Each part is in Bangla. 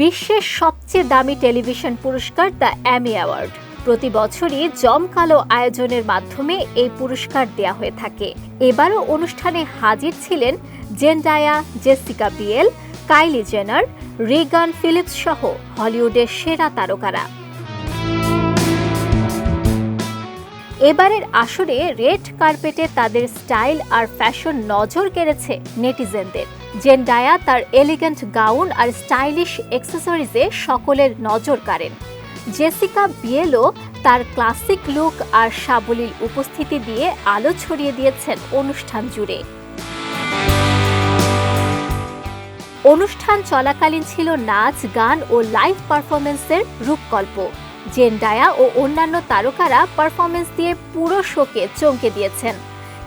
বিশ্বের সবচেয়ে দামি টেলিভিশন পুরস্কার দ্য অ্যামি অ্যাওয়ার্ড। প্রতি বছরই জমকালো আয়োজনের মাধ্যমে এই পুরস্কার দেয়া হয়ে থাকে। এবারও অনুষ্ঠানে হাজির ছিলেন Zendaya Jessica Biel Kylie Jenner, Regan Phillips সহ হলিউডের সেরা তারকারা। এবারের আসরে রেড কার্পেটে তাদের স্টাইল আর ফ্যাশন নজর কেড়েছে নেটিজেনদের। জেন্ডায়া তার এলিগেন্ট গাউন আর স্টাইলিশ অ্যাক্সেসরিজে সকলের নজর কাড়েন। জেসিকা বিয়েলো তার ক্লাসিক লুক আর সাবলীল উপস্থিতি দিয়ে আলো ছড়িয়ে দিয়েছেন অনুষ্ঠান জুড়ে। অনুষ্ঠান চলাকালীন ছিল নাচ, গান ও লাইভ পারফরমেন্সের রূপকল্প। জেন্ডায়া ও অন্যান্য তারকারা পারফরমেন্স দিয়ে পুরো শোকে চমকে দিয়েছেন।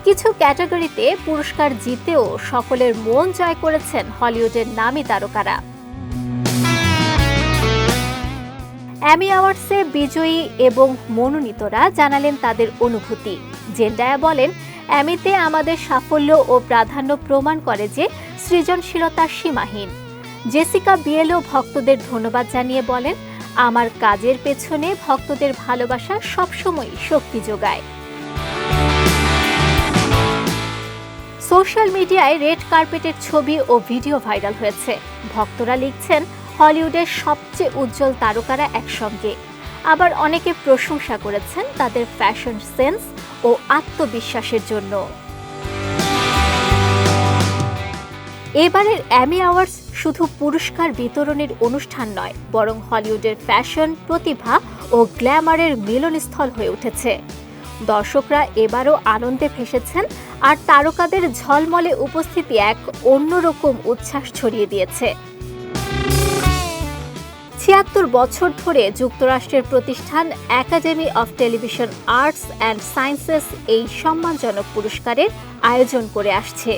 কিছু ক্যাটাগরিতে পুরস্কার জিতেও সকলের মন জয় করেছেন হলিউডের নামী তারকারা। অ্যামি অ্যাওয়ার্ডসে বিজয়ী এবং মনোনীতরা জানালেন তাদের অনুভূতি। জেন্ডায়া বলেন অ্যামিতে আমাদের সাফল্য ও প্রাধান্য প্রমাণ করে যে সৃজনশীলতা সীমাহীন। জেসিকা বিয়েলও ভক্তদের ধন্যবাদ জানিয়ে বলেন আমার কাজের পেছনে ভক্তদের ভালোবাসা সবসময় শক্তি যোগায়। সোশ্যাল মিডিয়ায় রেড কার্পেটের ছবি ও ভিডিও ভাইরাল হয়েছে। ভক্তরা লিখছেন, হলিউডের সবচেয়ে উজ্জ্বল তারকারা একসঙ্গে। আবার অনেকে প্রশংসা করেছেন তাদের ফ্যাশন সেন্স ও আত্মবিশ্বাসের জন্য। এবারের অ্যামি অ্যাওয়ার্ডস শুধু পুরস্কার বিতরণের অনুষ্ঠান নয়, বরং হলিউডের ফ্যাশন, প্রতিভা ও গ্ল্যামারের মিলনস্থল হয়ে উঠেছে। দর্শকরা এবারও আনন্দে ভেসেছেন আর তারকাদের ঝলমলে উপস্থিতি এক অন্যরকম উচ্ছ্বাস ছড়িয়ে দিয়েছে। ছিয়াত্তর বছর ধরে যুক্তরাষ্ট্রের প্রতিষ্ঠান Academy of Television Arts and Sciences এই সম্মানজনক পুরস্কারের আয়োজন করে আসছে।